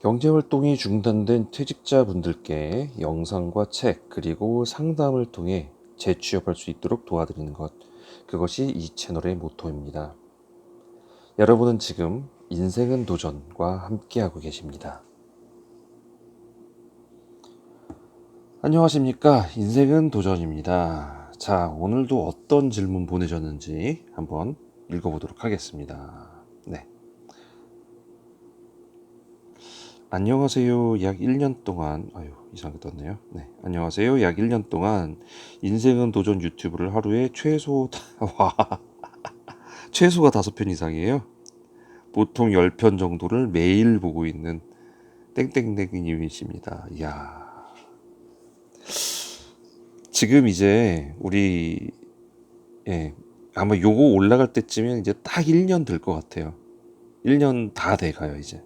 경제활동이 중단된 퇴직자분들께 영상과 책 그리고 상담을 통해 재취업할 수 있도록 도와드리는 것 그것이 이 채널의 모토입니다. 여러분은 지금 인생은 도전과 함께하고 계십니다. 안녕하십니까 인생은 도전입니다. 자 오늘도 어떤 질문 보내셨는지 한번 읽어보도록 하겠습니다. 안녕하세요. 약 1년 동안, 아유, 이상하게 떴네요. 네. 안녕하세요. 약 1년 동안 인생은 도전 유튜브를 하루에 최소, 와, 최소가 5편 이상이에요. 보통 10편 정도를 매일 보고 있는 땡땡땡님이십니다. 이야. 지금 이제 우리, 예, 아마 요거 올라갈 때쯤엔 이제 딱 1년 될 것 같아요. 1년 다 돼가요, 이제.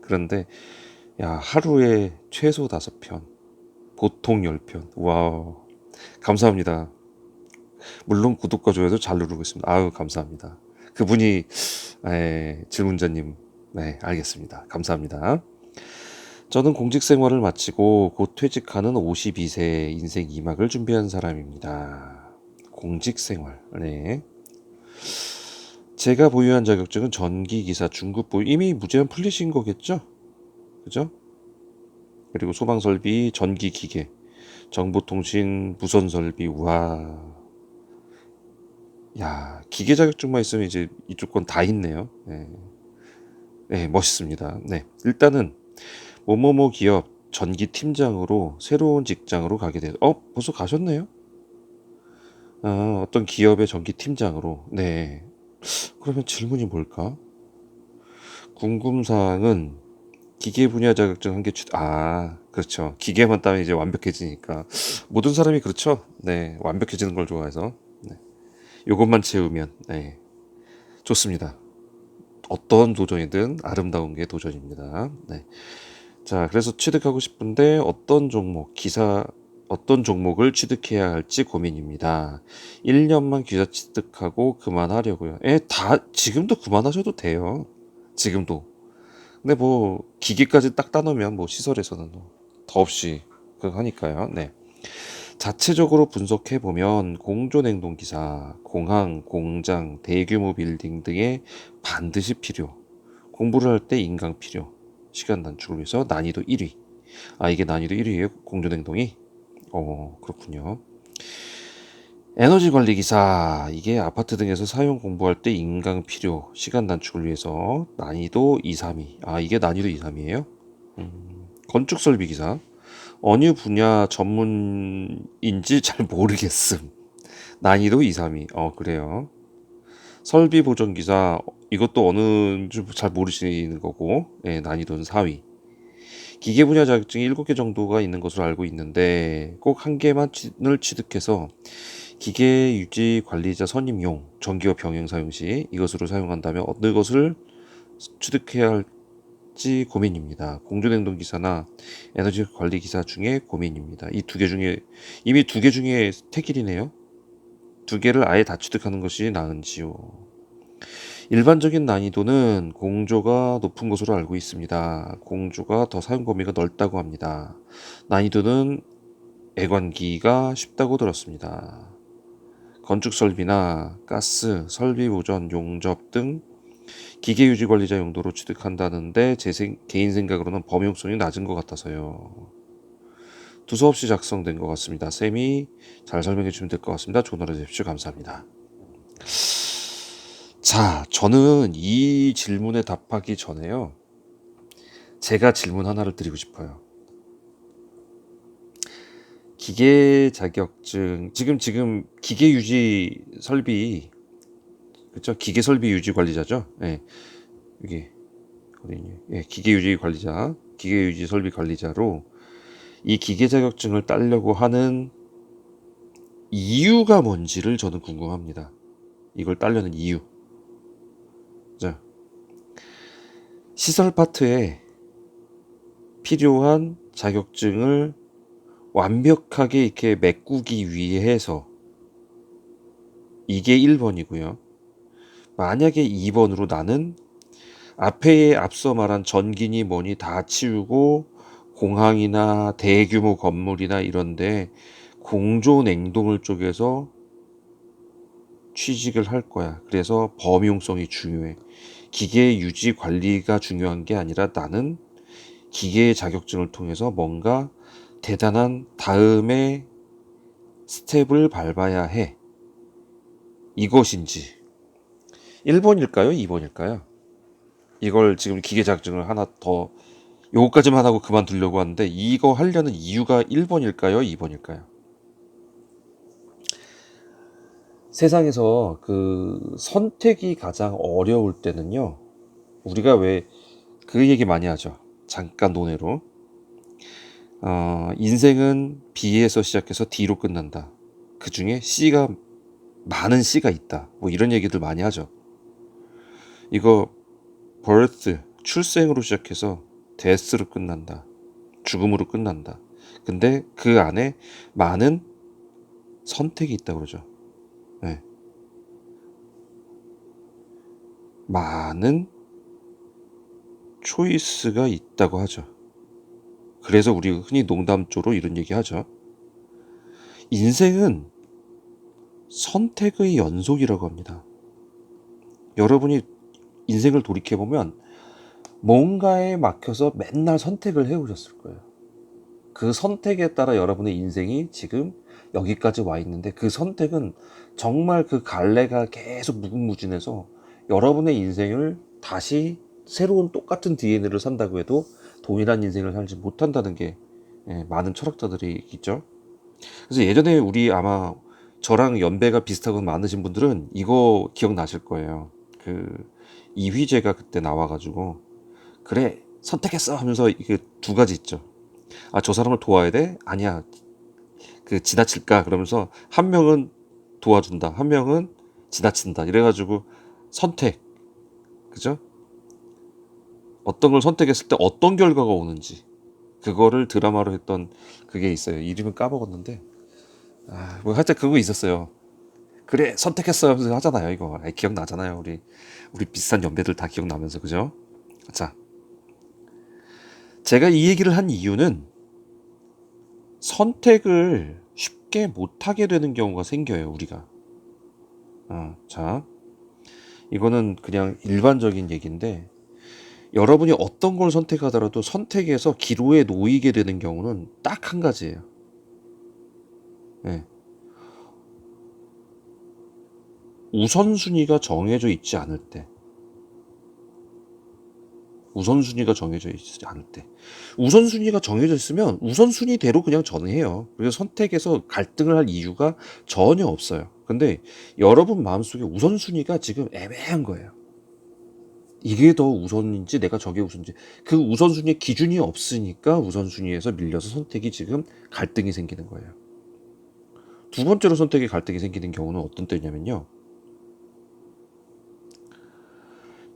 그런데 야 하루에 최소 다섯 편 보통 열 편. 와우. 감사합니다. 물론 구독과 좋아요도 잘 누르고 있습니다. 아유 감사합니다. 그분이 에, 질문자님. 네 알겠습니다. 감사합니다. 저는 공직 생활을 마치고 곧 퇴직하는 52세 인생 2막을 준비한 사람입니다. 공직 생활. 네 제가 보유한 자격증은 전기기사 중급보유 이미 무제한 풀리신 거겠죠? 그죠? 그리고 소방설비, 전기기계, 정보통신, 무선설비, 와. 야, 기계 자격증만 있으면 이제 이쪽 건 다 있네요. 네. 네, 멋있습니다. 네. 일단은, 뭐뭐뭐 기업 전기 팀장으로 새로운 직장으로 가게 돼요. 어, 벌써 가셨네요? 아, 어떤 기업의 전기 팀장으로. 네. 그러면 질문이 뭘까? 궁금사항은 기계 분야 자격증 한 개 취, 아, 그렇죠. 기계만 따면 이제 완벽해지니까. 모든 사람이 그렇죠. 네. 완벽해지는 걸 좋아해서. 네. 요것만 채우면, 네. 좋습니다. 어떤 도전이든 아름다운 게 도전입니다. 네. 자, 그래서 취득하고 싶은데 어떤 종목, 기사, 어떤 종목을 취득해야 할지 고민입니다. 1년만 기사 취득하고 그만하려고요. 에, 다, 지금도 그만하셔도 돼요. 지금도. 근데 뭐, 기계까지 딱 따놓으면 뭐 시설에서는 뭐 더없이 하니까요. 네. 자체적으로 분석해 보면 공조냉동기사, 공항, 공장, 대규모 빌딩 등에 반드시 필요. 공부를 할 때 인강 필요. 시간 단축을 위해서 난이도 1위. 아, 이게 난이도 1위예요? 공조냉동이? 어, 그렇군요. 에너지 관리 기사. 이게 아파트 등에서 사용 공부할 때 인강 필요, 시간 단축을 위해서 난이도 2, 3위. 아, 이게 난이도 2, 3위예요? 음, 건축 설비 기사. 어느 분야 전문인지 잘 모르겠음. 난이도 2, 3위. 어, 그래요. 설비 보정 기사. 이것도 어느 줄잘 모르시는 거고. 예, 난이도는 4위. 기계 분야 자격증이 7개 정도가 있는 것으로 알고 있는데 꼭 한 개만을 취득해서 기계 유지 관리자 선임용 전기업 병행 사용 시 이것으로 사용한다면 어느 것을 취득해야 할지 고민입니다. 공조냉동 기사나 에너지 관리 기사 중에 고민입니다. 이 두 개 중에 이미 두 개 중에 택일이네요. 두 개를 아예 다 취득하는 것이 나은지요. 일반적인 난이도는 공조가 높은 것으로 알고 있습니다. 공조가 더 사용 범위가 넓다고 합니다. 난이도는 애관기가 쉽다고 들었습니다. 건축 설비나 가스, 설비 보전, 용접 등 기계 유지 관리자 용도로 취득한다는데 제 생, 개인 생각으로는 범용성이 낮은 것 같아서요. 두서없이 작성된 것 같습니다. 쌤이 잘 설명해 주시면 될 것 같습니다. 좋은 하루 되십시오. 감사합니다. 자, 저는 이 질문에 답하기 전에요. 제가 질문 하나를 드리고 싶어요. 기계 자격증, 지금, 지금 기계 유지 설비, 그쵸? 기계 설비 유지 관리자죠? 예. 네. 이게, 어디니? 예, 기계 유지 관리자, 기계 유지 설비 관리자로 이 기계 자격증을 따려고 하는 이유가 뭔지를 저는 궁금합니다. 이걸 따려는 이유. 자, 시설 파트에 필요한 자격증을 완벽하게 이렇게 메꾸기 위해서 이게 1번이고요. 만약에 2번으로 나는 앞에 앞서 말한 전기니 뭐니 다 치우고 공항이나 대규모 건물이나 이런데 공조 냉동을 쪽에서 취직을 할 거야. 그래서 범용성이 중요해. 기계 유지 관리가 중요한 게 아니라 나는 기계의 자격증을 통해서 뭔가 대단한 다음의 스텝을 밟아야 해. 이것인지 1번일까요? 2번일까요? 이걸 지금 기계 자격증을 하나 더 요거까지만 하고 그만두려고 하는데 이거 하려는 이유가 1번일까요? 2번일까요? 세상에서 그 선택이 가장 어려울 때는요. 우리가 왜 그 얘기 많이 하죠. 잠깐 논외로. 어, 인생은 B에서 시작해서 D로 끝난다. 그 중에 C가 많은 C가 있다. 뭐 이런 얘기들 많이 하죠. 이거 birth 출생으로 시작해서 death로 끝난다. 죽음으로 끝난다. 근데 그 안에 많은 선택이 있다 그러죠. 많은 초이스가 있다고 하죠. 그래서 우리 흔히 농담조로 이런 얘기 하죠. 인생은 선택의 연속이라고 합니다. 여러분이 인생을 돌이켜보면 뭔가에 막혀서 맨날 선택을 해오셨을 거예요. 그 선택에 따라 여러분의 인생이 지금 여기까지 와 있는데 그 선택은 정말 그 갈래가 계속 무궁무진해서 여러분의 인생을 다시 새로운 똑같은 DNA를 산다고 해도 동일한 인생을 살지 못한다는 게 예, 많은 철학자들이 있죠. 그래서 예전에 우리 아마 저랑 연배가 비슷하고 많으신 분들은 이거 기억나실 거예요. 그 이휘재가 그때 나와가지고 그래 선택했어 하면서 이게 두 가지 있죠. 아 저 사람을 도와야 돼? 아니야. 그 지나칠까? 그러면서 한 명은 도와준다. 한 명은 지나친다. 이래가지고 선택. 그죠? 어떤 걸 선택했을 때 어떤 결과가 오는지 그거를 드라마로 했던 그게 있어요. 이름은 까먹었는데 아, 뭐 하여튼 그거 있었어요. 그래 선택했어요 하면서 하잖아요 이거 아이, 기억나잖아요 우리 우리 비슷한 연배들 다 기억나면서 그죠? 자 제가 이 얘기를 한 이유는 선택을 쉽게 못하게 되는 경우가 생겨요 우리가 어, 자 이거는 그냥 일반적인 얘기인데 여러분이 어떤 걸 선택하더라도 선택에서 기로에 놓이게 되는 경우는 딱 한 가지예요. 네. 우선순위가 정해져 있지 않을 때. 우선순위가 정해져 있지 않을 때. 우선순위가 정해져 있으면 우선순위대로 그냥 전해요. 그래서 선택에서 갈등을 할 이유가 전혀 없어요. 근데 여러분 마음속에 우선순위가 지금 애매한 거예요. 이게 더 우선인지 내가 저게 우선인지 그 우선순위의 기준이 없으니까 우선순위에서 밀려서 선택이 지금 갈등이 생기는 거예요. 두 번째로 선택에 갈등이 생기는 경우는 어떤 때냐면요.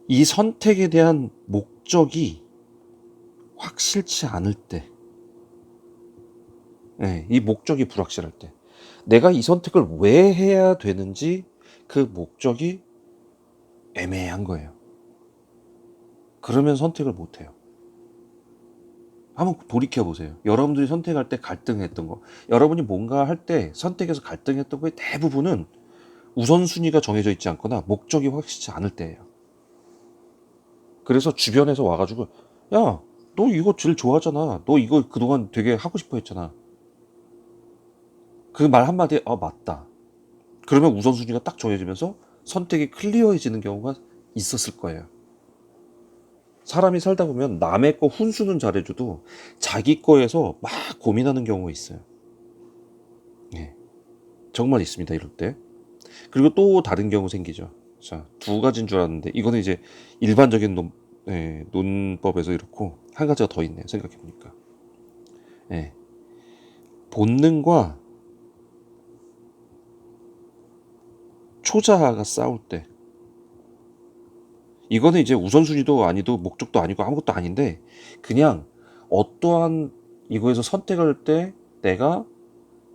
이 선택에 대한 목적이 확실치 않을 때, 네, 이 목적이 불확실할 때, 내가 이 선택을 왜 해야 되는지 그 목적이 애매한 거예요. 그러면 선택을 못 해요. 한번 돌이켜 보세요. 여러분들이 선택할 때 갈등했던 거. 여러분이 뭔가 할 때 선택에서 갈등했던 거의 대부분은 우선순위가 정해져 있지 않거나 목적이 확실치 않을 때예요. 그래서 주변에서 와가지고, 야, 너 이거 제일 좋아하잖아. 너 이거 그동안 되게 하고 싶어 했잖아. 그 말 한마디에, 아, 맞다. 그러면 우선순위가 딱 정해지면서 선택이 클리어해지는 경우가 있었을 거예요. 사람이 살다 보면 남의 거 훈수는 잘해줘도 자기 거에서 막 고민하는 경우가 있어요. 예. 정말 있습니다, 이럴 때. 그리고 또 다른 경우 생기죠. 자, 두 가지인 줄 알았는데, 이거는 이제 일반적인 논, 예, 논법에서 이렇고, 한 가지가 더 있네요, 생각해보니까. 예. 본능과 초자아가 싸울 때, 이거는 이제 우선순위도 아니고 목적도 아니고 아무것도 아닌데 그냥 어떠한 이거에서 선택할 때 내가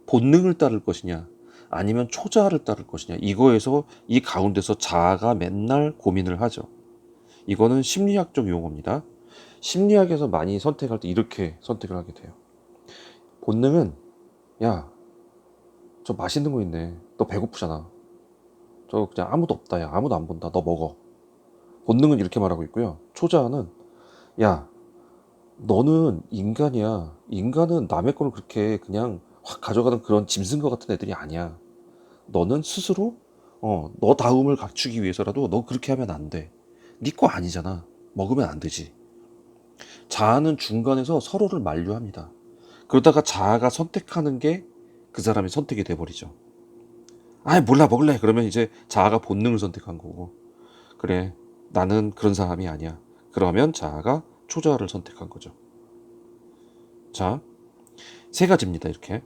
본능을 따를 것이냐 아니면 초자아를 따를 것이냐 이거에서 이 가운데서 자아가 맨날 고민을 하죠. 이거는 심리학적 용어입니다. 심리학에서 많이 선택할 때 이렇게 선택을 하게 돼요. 본능은 야, 저 맛있는 거 있네. 너 배고프잖아. 저 그냥 아무도 없다. 야, 아무도 안 본다. 너 먹어. 본능은 이렇게 말하고 있고요. 초자는 야, 너는 인간이야. 인간은 남의 거를 그렇게 그냥 확 가져가는 그런 짐승 것 같은 애들이 아니야. 너는 스스로 어, 너 다움을 갖추기 위해서라도 너 그렇게 하면 안 돼. 네 거 아니잖아. 먹으면 안 되지. 자아는 중간에서 서로를 만류합니다. 그러다가 자아가 선택하는 게 그 사람의 선택이 돼버리죠. 아이 몰라 먹을래. 그러면 이제 자아가 본능을 선택한 거고. 그래 나는 그런 사람이 아니야. 그러면 자아가 초자아를 선택한 거죠. 자 세 가지입니다 이렇게.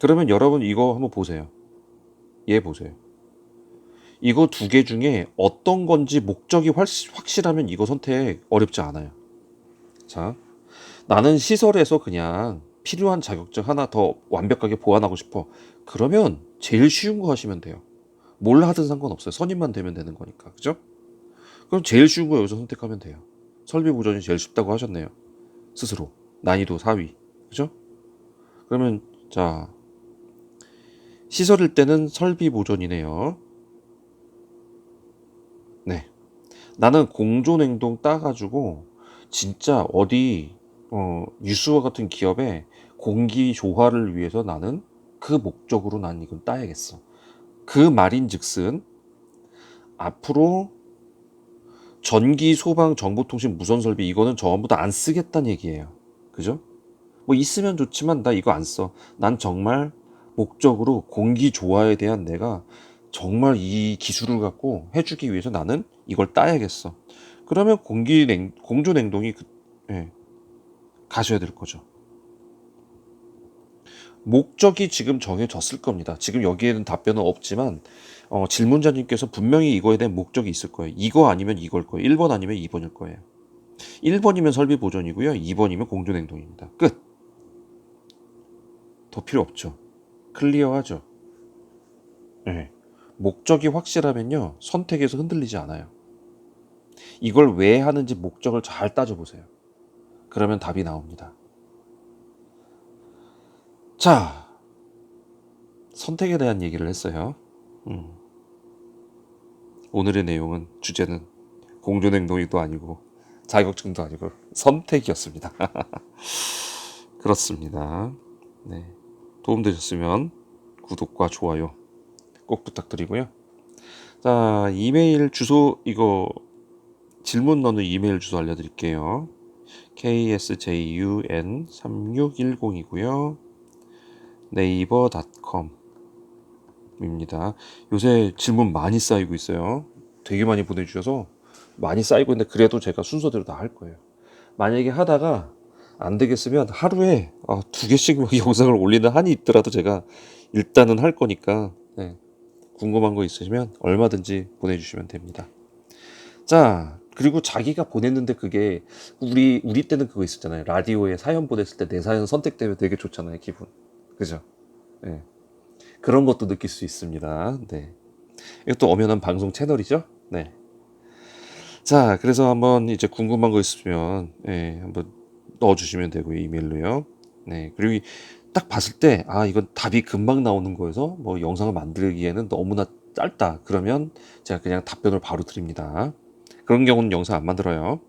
그러면 여러분 이거 한번 보세요. 얘 보세요. 이거 두 개 중에 어떤 건지 목적이 확- 확실하면 이거 선택 어렵지 않아요. 자 나는 시설에서 그냥 필요한 자격증 하나 더 완벽하게 보완하고 싶어 그러면 제일 쉬운 거 하시면 돼요. 뭘 하든 상관없어요. 선임만 되면 되는 거니까. 그죠? 그럼 제일 쉬운 거 여기서 선택하면 돼요. 설비 보존이 제일 쉽다고 하셨네요. 스스로. 난이도 4위. 그죠? 그러면 자 시설일 때는 설비 보존이네요. 네. 나는 공존 행동 따가지고 진짜 어디 어, 유수와 같은 기업에 공기 조화를 위해서 나는 그 목적으로 난 이걸 따야겠어. 그 말인즉슨 앞으로 전기, 소방, 정보통신, 무선 설비 이거는 전부 다 안 쓰겠다는 얘기예요. 그죠? 뭐 있으면 좋지만 나 이거 안 써. 난 정말 목적으로 공기 조화에 대한 내가 정말 이 기술을 갖고 해주기 위해서 나는 이걸 따야겠어. 그러면 공기 냉, 공조 냉동이 그, 예, 가셔야 될 거죠. 목적이 지금 정해졌을 겁니다. 지금 여기에는 답변은 없지만 어, 질문자님께서 분명히 이거에 대한 목적이 있을 거예요. 이거 아니면 이걸 거예요. 1번 아니면 2번일 거예요. 1번이면 설비 보존이고요. 2번이면 공존 행동입니다. 끝. 더 필요 없죠. 클리어하죠. 네. 목적이 확실하면요. 선택에서 흔들리지 않아요. 이걸 왜 하는지 목적을 잘 따져보세요. 그러면 답이 나옵니다. 자, 선택에 대한 얘기를 했어요. 음. 오늘의 내용은 주제는 공존행동이도 아니고 자격증도 아니고 선택이었습니다. 그렇습니다. 네. 도움되셨으면 구독과 좋아요 꼭 부탁드리고요. 자, 이메일 주소 이거 질문 넣는 이메일 주소 알려드릴게요. ksjun3610이고요. 네이버 닷컴입니다. 요새 질문 많이 쌓이고 있어요. 되게 많이 보내주셔서 많이 쌓이고 있는데 그래도 제가 순서대로 다 할 거예요. 만약에 하다가 안 되겠으면 하루에 아, 두 개씩 막 영상을 올리는 한이 있더라도 제가 일단은 할 거니까 네. 궁금한 거 있으시면 얼마든지 보내주시면 됩니다. 자, 그리고 자기가 보냈는데 그게 우리 우리 때는 그거 있었잖아요. 라디오에 사연 보냈을 때 내 사연 선택되면 되게 좋잖아요, 기분. 그죠? 네. 그런 것도 느낄 수 있습니다. 네. 이것도 엄연한 방송 채널이죠? 네. 자, 그래서 한번 이제 궁금한 거 있으면, 예, 한번 넣어주시면 되고요, 이메일로요. 네. 그리고 이- 딱 봤을 때, 아, 이건 답이 금방 나오는 거여서 뭐 영상을 만들기에는 너무나 짧다. 그러면 제가 그냥 답변을 바로 드립니다. 그런 경우는 영상 안 만들어요.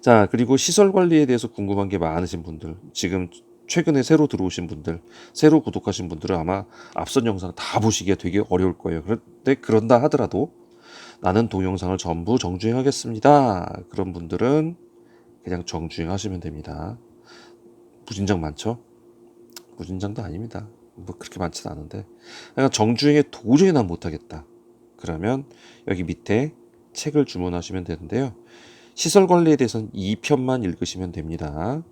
자, 그리고 시설 관리에 대해서 궁금한 게 많으신 분들, 지금 최근에 새로 들어오신 분들, 새로 구독하신 분들은 아마 앞선 영상 다 보시기에 되게 어려울 거예요. 그런데 그런다 하더라도 나는 동영상을 전부 정주행하겠습니다. 그런 분들은 그냥 정주행하시면 됩니다. 무진장 많죠? 무진장도 아닙니다. 뭐 그렇게 많지는 않은데. 그러니까 정주행에 도저히 난 못하겠다. 그러면 여기 밑에 책을 주문하시면 되는데요. 시설 관리에 대해서는 2편만 읽으시면 됩니다.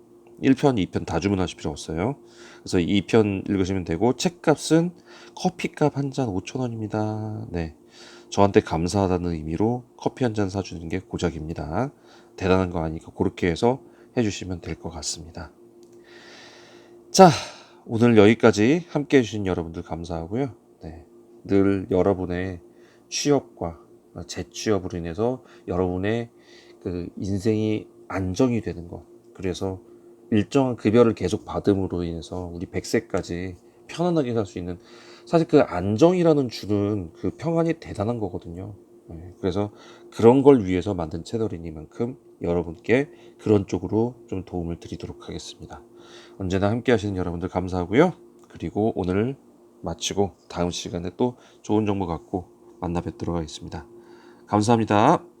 1편, 2편 다 주문하실 필요 없어요. 그래서 2편 읽으시면 되고 책값은 커피값 한 잔 5,000원입니다. 네. 저한테 감사하다는 의미로 커피 한 잔 사주는 게 고작입니다. 대단한 거 아니까 그렇게 해서 해주시면 될 것 같습니다. 자, 오늘 여기까지 함께 해주신 여러분들 감사하고요. 네. 늘 여러분의 취업과 재취업으로 인해서 여러분의 그 인생이 안정이 되는 것. 그래서 일정한 급여를 계속 받음으로 인해서 우리 100세까지 편안하게 살 수 있는 사실 그 안정이라는 줄은 그 평안이 대단한 거거든요. 네, 그래서 그런 걸 위해서 만든 채널이니만큼 여러분께 그런 쪽으로 좀 도움을 드리도록 하겠습니다. 언제나 함께 하시는 여러분들 감사하고요. 그리고 오늘 마치고 다음 시간에 또 좋은 정보 갖고 만나 뵙도록 하겠습니다. 감사합니다.